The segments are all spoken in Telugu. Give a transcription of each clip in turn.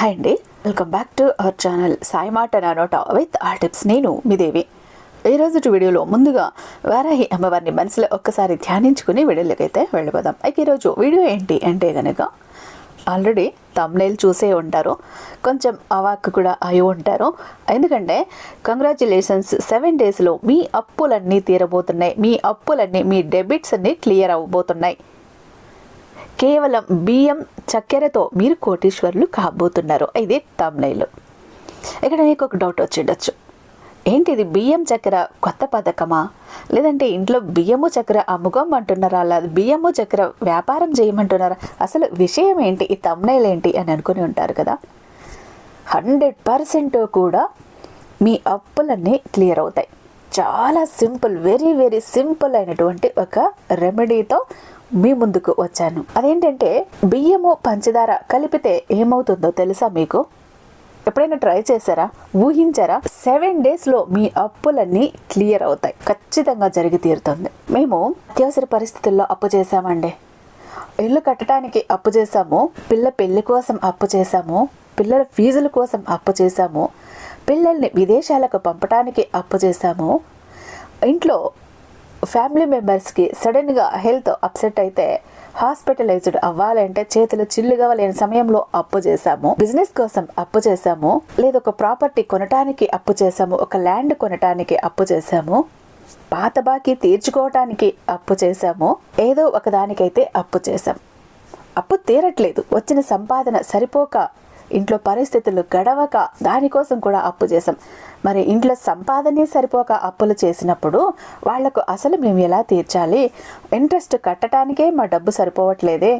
హాయ్ అండి. Welcome back to our channel Sai మాట నానోట విత్ ఆ టిప్స్. నేను మీ దేవి. ఈ రోజు వీడియోలో ముందుగా వారాహి అమ్మవారిని మనసులో ఒక్కసారి ధ్యానించుకుని వీడియోలకైతే వెళ్ళిపోదాం. అయితే ఈరోజు వీడియో ఏంటి అంటే కనుక ఆల్రెడీ తమ్నైల్ చూసే ఉంటారు. కొంచెం అవాక్ కూడా అయి ఉంటారు. ఎందుకంటే కంగ్రాచులేషన్స్ సెవెన్ డేస్లో మీ అప్పులన్నీ తీరబోతున్నాయి. మీ అప్పులన్నీ మీ డెబిట్స్ అన్నీ క్లియర్ అవ్వబోతున్నాయి. కేవలం బియ్యం చక్కెరతో మీరు కోటీశ్వరులు కాబోతున్నారు. ఇది తమ్నైలు ఇక్కడ మీకు ఒక డౌట్ వచ్చిండొచ్చు ఏంటిది బియ్యం చక్కెర కొత్త పథకమా? లేదంటే ఇంట్లో బియ్యము చక్కెర అమ్ముకోం అంటున్నారా? లేదా బియ్యము చక్కెర వ్యాపారం చేయమంటున్నారా? అసలు విషయం ఏంటి? ఈ తమ్నైల్ ఏంటి అని అనుకుని ఉంటారు కదా? హండ్రెడ్ పర్సెంట్ కూడా మీ అప్పులన్నీ క్లియర్ అవుతాయి. చాలా సింపుల్ వెరీ వెరీ సింపుల్ అయినటువంటి ఒక రెమెడీతో మీ ముందుకు వచ్చాను. అదేంటంటే బియ్యము పంచదార కలిపితే ఏమవుతుందో తెలుసా మీకు? ఎప్పుడైనా ట్రై చేశారా? ఊహించారా? సెవెన్ డేస్లో మీ అప్పులన్నీ క్లియర్ అవుతాయి. ఖచ్చితంగా జరిగి తీరుతుంది. మేము అత్యవసర పరిస్థితుల్లో అప్పు చేశామండి. ఇల్లు కట్టడానికి అప్పు చేశాము. పిల్ల పెళ్ళి కోసం అప్పు చేశాము. పిల్లల ఫీజుల కోసం అప్పు చేశాము. పిల్లల్ని విదేశాలకు పంపడానికి అప్పు చేశాము. ఇంట్లో ఫ్యామిలీ మెంబర్స్కి సడన్గా హెల్త్ అప్సెట్ అయితే హాస్పిటలైజ్డ్ అవ్వాలంటే చేతులు చిల్లుగా లేని సమయంలో అప్పు చేశాము. బిజినెస్ కోసం అప్పు చేశాము. లేదా ఒక ప్రాపర్టీ కొనటానికి అప్పు చేశాము. ఒక ల్యాండ్ కొనటానికి అప్పు చేశాము. పాత బాకీ తీర్చుకోవటానికి అప్పు చేశాము. ఏదో ఒకదానికైతే అప్పు చేశాం. అప్పు తీరట్లేదు. వచ్చిన సంపాదన సరిపోక ఇంట్లో పరిస్థితులు గడవక దానికోసం కూడా అప్పు చేసాం మరి ఇంట్లో సంపాదనే సరిపోక అప్పులు చేసినప్పుడు వాళ్ళకు అసలు మేము ఎలా తీర్చాలి? ఇంట్రెస్ట్ కట్టడానికే మా డబ్బు సరిపోవట్లేదే.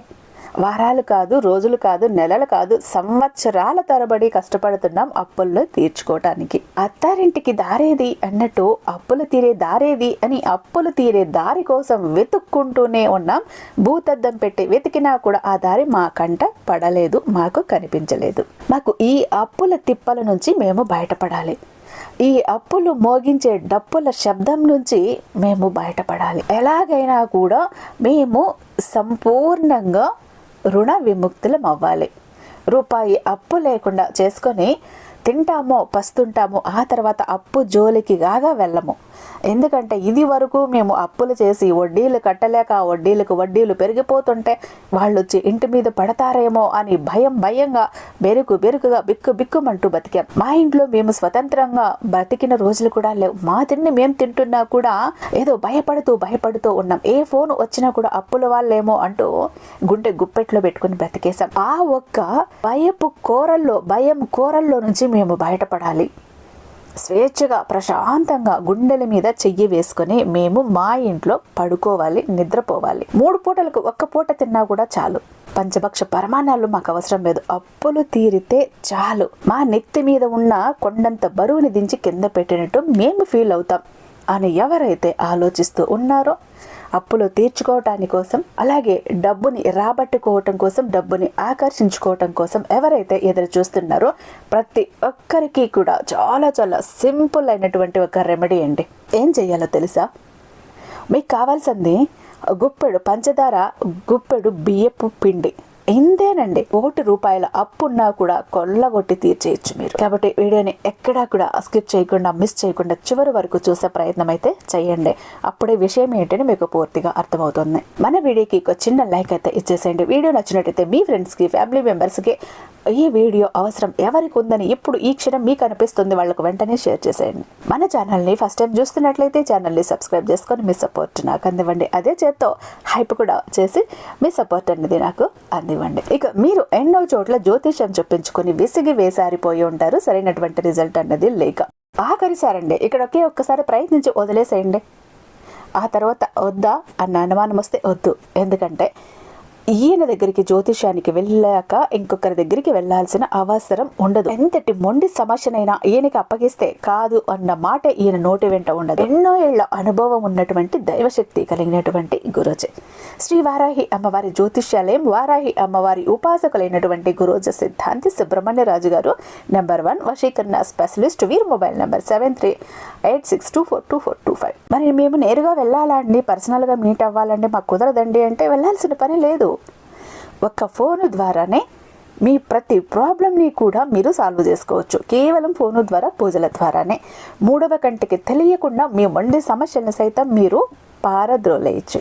వారాలు కాదు రోజులు కాదు నెలలు కాదు సంవత్సరాల తరబడి కష్టపడుతున్నాం అప్పుల్లో తీర్చుకోవటానికి అత్తారింటికి దారేది అన్నట్టు అప్పులు తీరే దారేది అని అప్పులు తీరే దారి కోసం వెతుక్కుంటూనే ఉన్నాం. భూతద్దం పెట్టి వెతికినా కూడా ఆ దారి మా కంట పడలేదు మాకు కనిపించలేదు. మాకు ఈ అప్పుల తిప్పల నుంచి మేము బయటపడాలి. ఈ అప్పులు మోగించే డప్పుల శబ్దం నుంచి మేము బయటపడాలి. ఎలాగైనా కూడా మేము సంపూర్ణంగా రుణ విముక్తులం అవ్వాలి రూపాయి అప్పు లేకుండా చేసుకొని తింటామో పస్తుంటామో ఆ తర్వాత అప్పు జోలికి గాగా వెళ్ళము. ఎందుకంటే ఇది వరకు మేము అప్పులు చేసి వడ్డీలు కట్టలేక ఆ వడ్డీలకు వడ్డీలు పెరిగిపోతుంటే వాళ్ళు వచ్చి ఇంటి మీద పడతారేమో అని భయం భయంగా బెరుకు బెరుకుగా బిక్కు బిక్కుమంటూ బతికాం. మా ఇంట్లో మేము స్వతంత్రంగా బతికిన రోజులు కూడా లేవు. మా తిండి మేము తింటున్నా కూడా ఏదో భయపడుతూ భయపడుతూ ఉన్నాం. ఏ ఫోన్ వచ్చినా కూడా అప్పుల వాళ్ళేమో అంటూ గుండె గుప్పెట్లో పెట్టుకుని బ్రతికేశాం. ఆ ఒక్క భయపు కోరల్లో భయం కోరల్లో నుంచి మేము బయటపడాలి. స్వేచ్ఛగా ప్రశాంతంగా గుండెల మీద చెయ్యి వేసుకొని మేము మా ఇంట్లో పడుకోవాలి నిద్రపోవాలి. మూడు పూటలకు ఒక్క పూట తిన్నా కూడా చాలు. పంచభక్ష పరమాణాలు మాకు అవసరం లేదు. అప్పులు తీరితే చాలు. మా నెత్తి మీద ఉన్న కొండంత బరువుని దించి కింద పెట్టినట్టు మేము ఫీల్ అవుతాం. అని ఎవరైతే ఆలోచిస్తూ ఉన్నారో అప్పులు తీర్చుకోవటాని కోసం అలాగే డబ్బుని రాబట్టుకోవటం కోసం డబ్బుని ఆకర్షించుకోవటం కోసం ఎవరైతే ఎదురు చూస్తున్నారో ప్రతి ఒక్కరికి కూడా చాలా చాలా సింపుల్ అయినటువంటి ఒక రెమెడీ అండి. ఏం చెయ్యాలో తెలుసా? మీకు కావాల్సింది గుప్పెడు పంచదార గుప్పెడు బియ్యపు పిండి. ఇంతేనండి ఒకటి రూపాయల అప్పున్నా కూడా కొల్లగొట్టి తీర్చేయచ్చు మీరు. కాబట్టి వీడియోని ఎక్కడా కూడా స్కిప్ చేయకుండా మిస్ చేయకుండా చివరి వరకు చూసే ప్రయత్నం అయితే చేయండి. అప్పుడే విషయం ఏంటని మీకు పూర్తిగా అర్థమవుతుంది. మన వీడియోకి ఒక చిన్న లైక్ అయితే ఇచ్చేసేయండి. వీడియో నచ్చినట్టయితే మీ ఫ్రెండ్స్కి ఫ్యామిలీ మెంబర్స్కి ఈ వీడియో అవసరం ఎవరికి ఉందని ఇప్పుడు ఈ క్షణం మీకు అనిపిస్తుంది వాళ్ళకు వెంటనే షేర్ చేసేయండి. మన ఛానల్ని ఫస్ట్ టైం చూస్తున్నట్లయితే ఛానల్ని సబ్స్క్రైబ్ చేసుకొని మీ సపోర్ట్ నాకు అందివ్వండి. అదే చేత్తో హైప్ కూడా చేసి మీ సపోర్ట్ అనేది నాకు అందివ్వండి. ఇక మీరు ఎన్నో చోట్ల జ్యోతిషం చెప్పించుకొని విసిగి వేసారిపోయి ఉంటారు. సరైనటువంటి రిజల్ట్ అన్నది లేక ఆఖరిసారండి. ఇక్కడ ఒకే ఒక్కసారి ప్రయత్నించి వదిలేసేయండి. ఆ తర్వాత వద్దా అన్న అనుమానం వస్తే వద్దు. ఎందుకంటే ఈయన దగ్గరికి జ్యోతిష్యానికి వెళ్ళాక ఇంకొకరి దగ్గరికి వెళ్ళాల్సిన అవసరం ఉండదు. ఎంతటి మొండి సమస్యనైనా ఈయనకి అప్పగిస్తే కాదు అన్న మాట ఈయన నోటి వెంట ఉండదు. ఎన్నో ఏళ్ళ అనుభవం ఉన్నటువంటి దైవశక్తి కలిగినటువంటి గురోజే. శ్రీ వారాహి అమ్మవారి జ్యోతిష్యాలయం వారాహి అమ్మవారి ఉపాసకులైనటువంటి గురోజ సిద్ధాంతి సుబ్రహ్మణ్య రాజు గారు నెంబర్ వన్ వశీకరణ స్పెషలిస్ట్ వీర్ mobile number seven three eight six two four two four two five. మరి మేము నేరుగా వెళ్ళాలా అండి? పర్సనల్గా మీట్ అవ్వాలండి? మాకు కుదరదండి అంటే వెళ్ళాల్సిన పని లేదు. ఒక్క ఫోను ద్వారానే మీ ప్రతి ప్రాబ్లమ్ని కూడా మీరు సాల్వ్ చేసుకోవచ్చు. కేవలం ఫోను ద్వారా పూజల ద్వారానే. మూడవ కంటికి తెలియకుండా మీ మొండి సమస్యలను సైతం మీరు పారద్రోలేయచ్చు.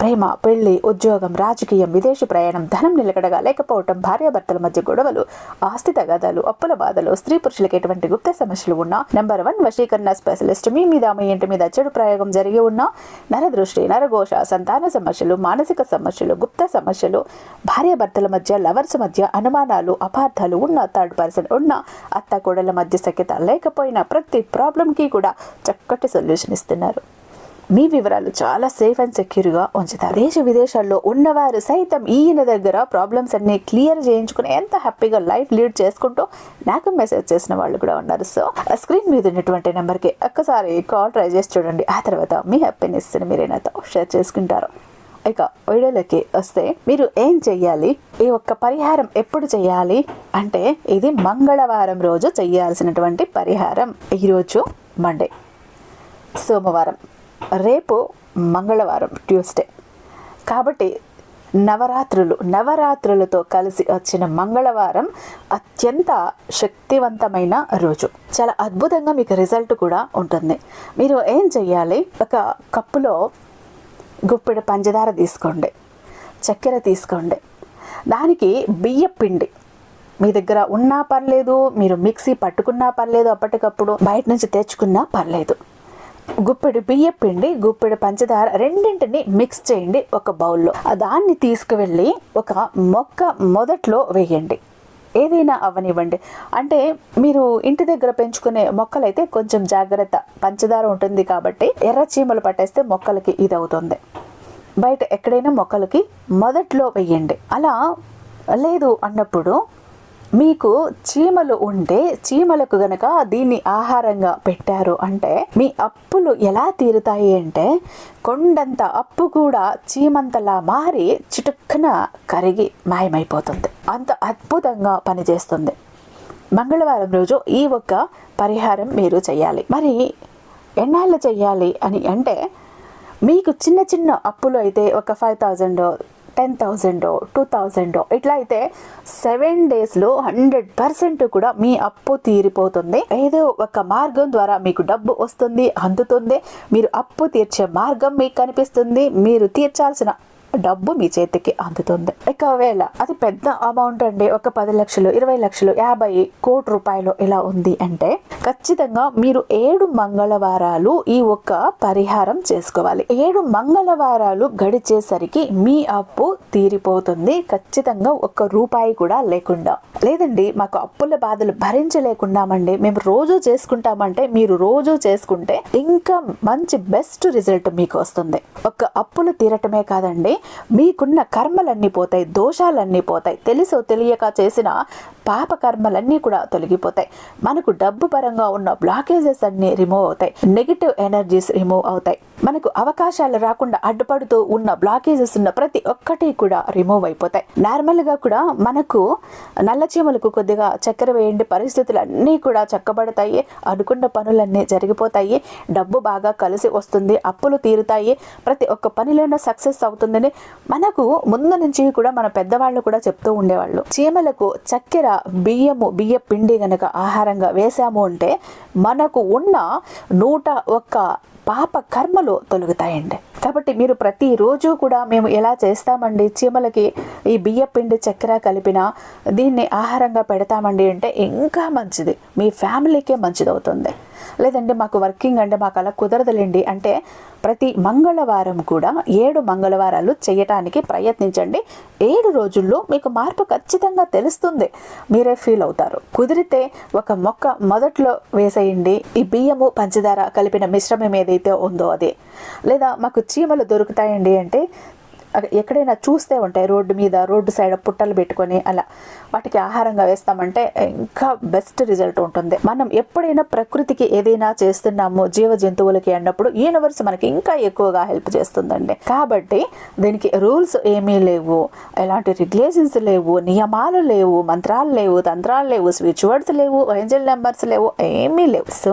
ప్రేమ పెళ్ళి ఉద్యోగం రాజకీయం విదేశీ ప్రయాణం ధనం నిలకడగా లేకపోవటం భార్యాభర్తల మధ్య గొడవలు ఆస్తి తగాదాలు అప్పుల బాధలు స్త్రీ పురుషులకు ఎటువంటి గుప్త సమస్యలు ఉన్నా నెంబర్ వన్ వశీకరణ స్పెషలిస్ట్ మీ మీద మీ ఇంటి మీద చెడు ప్రయోగం జరిగి ఉన్నా నరదృష్టి నరఘోష సంతాన సమస్యలు మానసిక సమస్యలు గుప్త సమస్యలు భార్యాభర్తల మధ్య లవర్స్ మధ్య అనుమానాలు అపార్థాలు ఉన్న థర్డ్ పర్సన్ ఉన్న అత్త కోడల మధ్య సఖ్యత లేకపోయినా ప్రతి ప్రాబ్లంకి కూడా చక్కటి సొల్యూషన్ ఇస్తున్నారు. మీ వివరాలు చాలా సేఫ్ అండ్ సెక్యూర్గా ఉంచుతారు దేశ విదేశాల్లో ఉన్నవారు సైతం ఈయన దగ్గర ప్రాబ్లమ్స్ అన్ని క్లియర్ చేయించుకుని ఎంత హ్యాపీగా లైఫ్ లీడ్ చేసుకుంటూ నాకు మెసేజ్ చేసిన వాళ్ళు కూడా ఉన్నారు. సో స్క్రీన్ మీద ఉన్నటువంటి నెంబర్కి ఒక్కసారి కాల్ ట్రై చేసి చూడండి. ఆ తర్వాత మీ హ్యాపీనెస్ని మీరు నాతో షేర్ చేసుకుంటారు. ఇక వీడియోలోకి వస్తే మీరు ఏం చెయ్యాలి? ఈ ఒక్క పరిహారం ఎప్పుడు చేయాలి అంటే ఇది మంగళవారం రోజు చేయాల్సినటువంటి పరిహారం. ఈరోజు మండే సోమవారం. రేపు మంగళవారం ట్యూస్డే. కాబట్టి నవరాత్రులు నవరాత్రులతో కలిసి వచ్చిన మంగళవారం అత్యంత శక్తివంతమైన రోజు. చాలా అద్భుతంగా మీకు రిజల్ట్ కూడా ఉంటుంది. మీరు ఏం చెయ్యాలి? ఒక కప్పులో గుప్పెడు పంచదార తీసుకోండి చక్కెర తీసుకోండి. దానికి బియ్య పిండి. మీ దగ్గర ఉన్నా పర్లేదు మీరు మిక్సీ పట్టుకున్నా పర్లేదు అప్పటికప్పుడు బయట నుంచి తెచ్చుకున్నా పర్లేదు. గుప్పెడు బియ్యపిండి గుప్పెడు పంచదార రెండింటిని మిక్స్ చేయండి ఒక బౌల్లో దాన్ని తీసుకువెళ్ళి ఒక మొక్క మొదట్లో వేయండి. ఏదైనా అవనివ్వండి. అంటే మీరు ఇంటి దగ్గర పెంచుకునే మొక్కలైతే కొంచెం జాగ్రత్త. పంచదార ఉంటుంది కాబట్టి ఎర్ర చీమలు పట్టేస్తే మొక్కలకి ఇది అవుతుంది బయట ఎక్కడైనా మొక్కలకి మొదట్లో వేయండి. అలా లేదు అన్నప్పుడు మీకు చీమలు ఉంటే చీమలకు గనక దీన్ని ఆహారంగా పెట్టారు అంటే మీ అప్పులు ఎలా తీరుతాయి అంటే కొండంత అప్పు కూడా చీమంతలా మారి చిటుక్కున కరిగి మాయమైపోతుంది. అంత అద్భుతంగా పనిచేస్తుంది. మంగళవారం రోజు ఈ ఒక్క పరిహారం మీరు చేయాలి. మరి ఎన్నాళ్ళు చెయ్యాలి అని అంటే మీకు చిన్న చిన్న అప్పులు అయితే ఒక five thousand ten thousand two thousand ఇట్లా అయితే సెవెన్ డేస్లో హండ్రెడ్ పర్సెంట్ కూడా మీ అప్పు తీరిపోతుంది. ఏదో ఒక మార్గం ద్వారా మీకు డబ్బు వస్తుంది అందుతుంది. మీరు అప్పు తీర్చే మార్గం మీకు కనిపిస్తుంది. మీరు తీర్చాల్సిన డబ్బు మీ చేతికి అందుతుంది. ఒకవేళ అది పెద్ద అమౌంట్ అండి ఒక పది లక్షలు ఇరవై లక్షలు యాభై కోటి రూపాయలు ఇలా ఉంది అంటే ఖచ్చితంగా మీరు ఏడు మంగళవారాలు ఈ ఒక్క పరిహారం చేసుకోవాలి. ఏడు మంగళవారాలు గడిచేసరికి మీ అప్పు తీరిపోతుంది. ఖచ్చితంగా ఒక్క రూపాయి కూడా లేకుండా. లేదండి మాకు అప్పుల బాధలు భరించలేకున్నామండి. మేము రోజు చేసుకుంటామంటే మీరు రోజు చేసుకుంటే ఇంకా మంచి బెస్ట్ రిజల్ట్ మీకు వస్తుంది. ఒక్క అప్పులు తీరటమే కాదండి మీకున్న కర్మలన్నీ పోతాయి దోషాలన్నీ పోతాయి. తెలుసో తెలియక చేసిన పాప కర్మలన్నీ కూడా తొలగిపోతాయి. మనకు డబ్బు పరంగా ఉన్న బ్లాకేజెస్ అన్ని రిమూవ్ అవుతాయి. నెగిటివ్ ఎనర్జీస్ రిమూవ్ అవుతాయి. మనకు అవకాశాలు రాకుండా అడ్డుపడుతూ ఉన్న బ్లాకేజెస్ ఉన్న ప్రతి ఒక్కటి కూడా రిమూవ్ అయిపోతాయి. నార్మల్గా కూడా మనకు నల్ల చీమలకు కొద్దిగా చక్కెర వేయండి. పరిస్థితులు అన్నీ కూడా చక్కబడతాయి. అనుకున్న పనులన్నీ జరిగిపోతాయి. డబ్బు బాగా కలిసి వస్తుంది. అప్పులు తీరుతాయి. ప్రతి ఒక్క పనిలోనూ సక్సెస్ అవుతుందని మనకు ముందు నుంచి కూడా మన పెద్దవాళ్ళు కూడా చెప్తూ ఉండేవాళ్ళు. చీమలకు చక్కెర బియ్యము బియ్య పిండి గనక ఆహారంగా వేసాము అంటే మనకు ఉన్న నూట ఒక్క పాప కర్మలు తొలగుతాయండి. కాబట్టి మీరు ప్రతిరోజు కూడా మేము ఎలా చేస్తామండి? చీమలకి ఈ బియ్య పిండి చక్కెర కలిపిన దీన్ని ఆహారంగా పెడతామండి అంటే ఇంకా మంచిది. మీ ఫ్యామిలీకే మంచిది అవుతుంది లేదండి మాకు వర్కింగ్ అంటే మాకు అలా కుదరదులేండి. అంటే ప్రతి మంగళవారం కూడా ఏడు మంగళవారాలు చేయటానికి ప్రయత్నించండి. ఏడు రోజుల్లో మీకు మార్పు ఖచ్చితంగా తెలుస్తుంది. మీరే ఫీల్ అవుతారు. కుదిరితే ఒక మొక్క మొదట్లో వేసేయండి. ఈ బియ్యము పంచదార కలిపిన మిశ్రమం ఏదైతే ఉందో అది. లేదా మాకు చీమలు దొరుకుతాయండి అంటే ఎక్కడైనా చూస్తే ఉంటాయి రోడ్డు మీద రోడ్డు సైడ్ పుట్టలు పెట్టుకొని అలా. వాటికి ఆహారంగా వేస్తామంటే ఇంకా బెస్ట్ రిజల్ట్ ఉంటుంది. మనం ఎప్పుడైనా ప్రకృతికి ఏదైనా చేస్తున్నాము జీవ జంతువులకి అన్నప్పుడు యూనివర్స్ మనకి ఇంకా ఎక్కువగా హెల్ప్ చేస్తుందండి. కాబట్టి దీనికి రూల్స్ ఏమీ లేవు. ఎలాంటి రెగ్యులేషన్స్ లేవు నియమాలు లేవు మంత్రాలు లేవు తంత్రాలు లేవు స్విచ్ వర్డ్స్ లేవు ఏంజల్ నెంబర్స్ లేవు ఏమీ లేవు. సో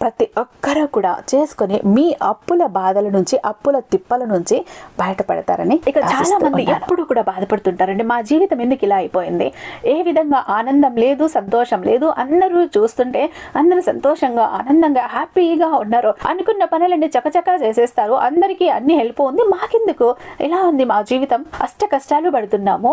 ప్రతి ఒక్కరూ కూడా చేసుకొని మీ అప్పుల బాధల నుంచి అప్పుల తిప్పల నుంచి బయటపడతారని ఇక చాలా మంది ఎప్పుడు కూడా బాధపడుతుంటారండి. మా జీవితం ఎందుకు ఇలా అయిపోయింది? ఏ విధంగా ఆనందం లేదు సంతోషం లేదు అందరూ చూస్తుంటే అందరూ సంతోషంగా ఆనందంగా హ్యాపీగా ఉన్నారు. అనుకున్న పనులన్నీ చకచకా చేసేస్తారు. అందరికీ అన్ని హెల్ప్ ఉంది. మాకెందుకు? ఇలా ఉంది మా జీవితం? అష్ట కష్టాలు పడుతున్నాము.